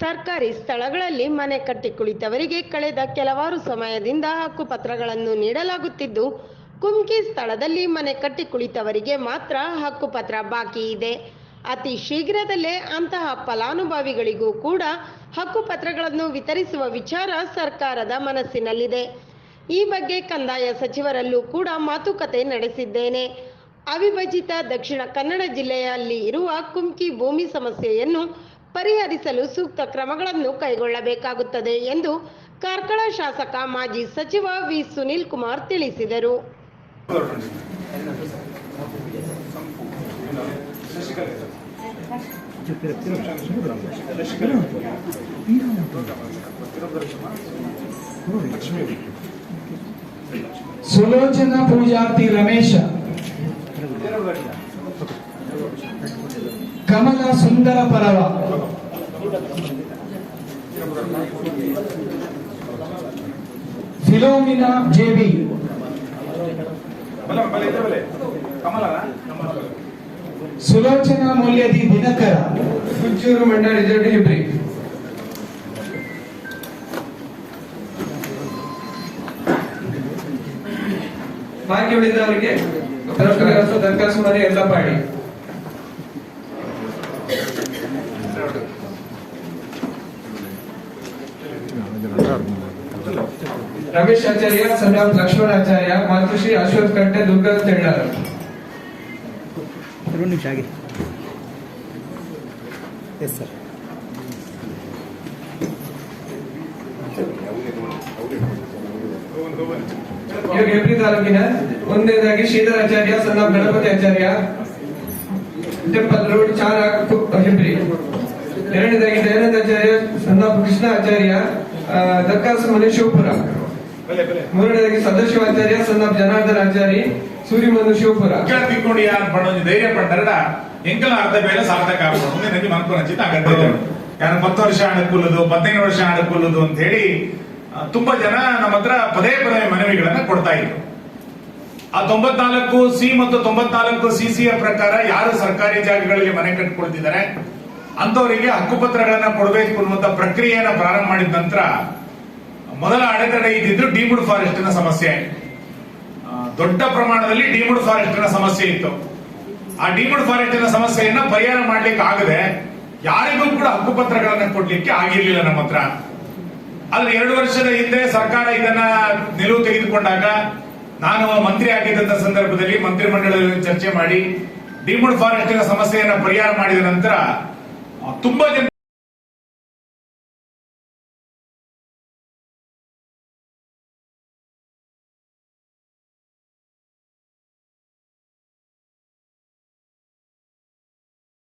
ಸರ್ಕಾರಿ ಸ್ಥಳಗಳಲ್ಲಿ ಮನೆ ಕಟ್ಟಿ ಕುಳಿತವರಿಗೆ ಕಳೆದ ಕೆಲವಾರು ಸಮಯದಿಂದ ಹಕ್ಕುಪತ್ರಗಳನ್ನು ನೀಡಲಾಗುತ್ತಿದ್ದು ಕುಮ್ಕಿ ಸ್ಥಳದಲ್ಲಿ ಮನೆ ಕಟ್ಟಿ ಕುಳಿತವರಿಗೆ ಮಾತ್ರ ಹಕ್ಕುಪತ್ರ ಬಾಕಿ ಇದೆ. ಅತಿ ಶೀಘ್ರದಲ್ಲೇ ಅಂತಹ ಫಲಾನುಭವಿಗಳಿಗೂ ಕೂಡ ಹಕ್ಕುಪತ್ರಗಳನ್ನು ವಿತರಿಸುವ ವಿಚಾರ ಸರ್ಕಾರದ ಮನಸ್ಸಿನಲ್ಲಿದೆ. ಈ ಬಗ್ಗೆ ಕಂದಾಯ ಸಚಿವರಲ್ಲೂ ಕೂಡ ಮಾತುಕತೆ ನಡೆಸಿದ್ದೇನೆ. ಅವಿಭಜಿತ ದಕ್ಷಿಣ ಕನ್ನಡ ಜಿಲ್ಲೆಯಲ್ಲಿ ಇರುವ ಕುಮ್ಕಿ ಭೂಮಿ ಸಮಸ್ಯೆಯನ್ನು ಪರಿಹರಿಸಲು ಸೂಕ್ತ ಕ್ರಮಗಳನ್ನು ಕೈಗೊಳ್ಳಬೇಕಾಗುತ್ತದೆ ಎಂದು ಕಾರ್ಕಳ ಶಾಸಕ ಮಾಜಿ ಸಚಿವ ವಿ ಸುನೀಲ್ ಕುಮಾರ್ ತಿಳಿಸಿದರು. ಸುಲೋಚನಾ ಪೂಜಾರ್ತಿ ರಮೇಶ, ಕಮಲ ಸುಂದರ ಪರವ ಫಿಲೋಮಿನಾ ಜೆಬಿ ಬಲ ಬಲ ಇದ್ರೆ ಬಲೆ ಕಮಲ ಸುಲೋಚನಾ ಮೌಲ್ಯದಿ ದಿನಕರ. ಹುಚ್ಚೂರು ಮಂಡ ರಿಸರ್ವ್ ಇಬ್ರಿ. ಬಾಕಿ ಉಳಿದವರಿಗೆ ಪರಸ್ಪರ ದರ್ಖಾಸು ಮನೆ ಎಲ್ಲ ಪಾಡಿ ರಮೇಶ್ ಆಚಾರ್ಯ ಸನ್ಯಾಪ್ ಲಕ್ಷ್ಮಣ ಆಚಾರ್ಯ ಮಾತುಶ್ರೀ ಅಶ್ವಥ್ ಕಟ್ಟೆ ದುರ್ಗಾ ತೆಳ್ಳಾರ ಒಂದು ನಿಮಿಷ ಆಗಿ ಎಸ್ ಸರ್ ಇವಾಗ ಹೆಬ್ರಿ ತಾಲೂಕಿನ ಒಂದನೇದಾಗಿ ಶ್ರೀಧರ್ ಆಚಾರ್ಯ ಸಣ್ಣ ಗಣಪತಿ ಆಚಾರ್ಯ ಟೆಂಪಲ್ ರೋಡ್ ಚಾರ ಕು- ಹೆಬ್ರಿ ಎರಡನೇದಾಗಿ ದಯಾನಂದ ಆಚಾರ್ಯ ಸಣ್ಣ ಕೃಷ್ಣ ಆಚಾರ್ಯ ಆ, ದಕ್ಕಾಸು ಮನೆ ಶಿವಪುರ ಮೂರನೇದಾಗಿ ಸದಾ ಶಿವಾಚಾರ್ಯ ಸಣ್ಣ ಜನಾರ್ದನ್ ಆಚಾರಿ ಸೂರ್ಯಮನು ಶಿವಪುರ. ತಿಕ್ಕೊಂಡು ಯಾರು ಪಡೋದು ಧೈರ್ಯ ಪಡ್ತಾರಡ ಎಂಕಲ ಅರ್ಧ ಮೇಲೆ ಸಾರ್ಥಕ ಆಗ್ಬೋದು. ನನಗೆ ಮನ್ಕೊಂಡು ಹಚ್ಚಿದ ಅಗತ್ಯ ಯಾರು ಹತ್ತು ವರ್ಷ ಅನುಕೂಲದು ಹದಿನೈದು ವರ್ಷ ಅನುಕೂಲದು ಅಂತ ಹೇಳಿ ತುಂಬಾ ಜನ ನಮ್ಮ ಹತ್ರ ಪದೇ ಪದೇ ಮನವಿಗಳನ್ನ ಕೊಡ್ತಾ ಇದ್ರು. ಆ ತೊಂಬತ್ನಾಲ್ಕು ಸಿ ಮತ್ತು ತೊಂಬತ್ನಾಲ್ಕು ಸಿ ಸಿಯ ಪ್ರಕಾರ ಯಾರು ಸರ್ಕಾರಿ ಜಾಗಗಳಲ್ಲಿ ಮನೆ ಕಟ್ಕೊಳ್ತಿದ್ದಾರೆ ಅಂತವರಿಗೆ ಹಕ್ಕುಪತ್ರಗಳನ್ನ ಕೊಡಬೇಕು ಅನ್ನುವಂತ ಪ್ರಕ್ರಿಯೆಯನ್ನ ಪ್ರಾರಂಭ ಮಾಡಿದ ನಂತರ ಮೊದಲ ಅಡೆತಡೆ ಇದ್ದಿದ್ದು ಡೀಮ್ಡ್ ಫಾರೆಸ್ಟ್ನ ಸಮಸ್ಯೆ. ದೊಡ್ಡ ಪ್ರಮಾಣದಲ್ಲಿ ಡೀಮ್ಡ್ ಫಾರೆಸ್ಟ್ನ ಸಮಸ್ಯೆ ಇತ್ತು. ಆ ಡೀಮ್ಡ್ ಫಾರೆಸ್ಟ್ನ ಸಮಸ್ಯೆಯನ್ನ ಪರಿಹಾರ ಮಾಡ್ಲಿಕ್ಕೆ ಆಗದೆ ಯಾರಿಗೂ ಕೂಡ ಹಕ್ಕುಪತ್ರಗಳನ್ನ ಕೊಡ್ಲಿಕ್ಕೆ ಆಗಿರ್ಲಿಲ್ಲ ನಮ್ಮ ಹತ್ರ. ಆದ್ರೆ ಎರಡು ವರ್ಷದ ಹಿಂದೆ ಸರ್ಕಾರ ಇದನ್ನ ನಿಲುವು ತೆಗೆದುಕೊಂಡಾಗ ನಾನು ಮಂತ್ರಿ ಆಗಿದ್ದಂತ ಸಂದರ್ಭದಲ್ಲಿ ಮಂತ್ರಿಮಂಡಲದಲ್ಲಿ ಚರ್ಚೆ ಮಾಡಿ ಡೀಮ್ಡ್ ಫಾರೆಸ್ಟ್ನ ಸಮಸ್ಯೆಯನ್ನ ಪರಿಹಾರ ಮಾಡಿದ ನಂತರ ತುಂಬಾ ಜನ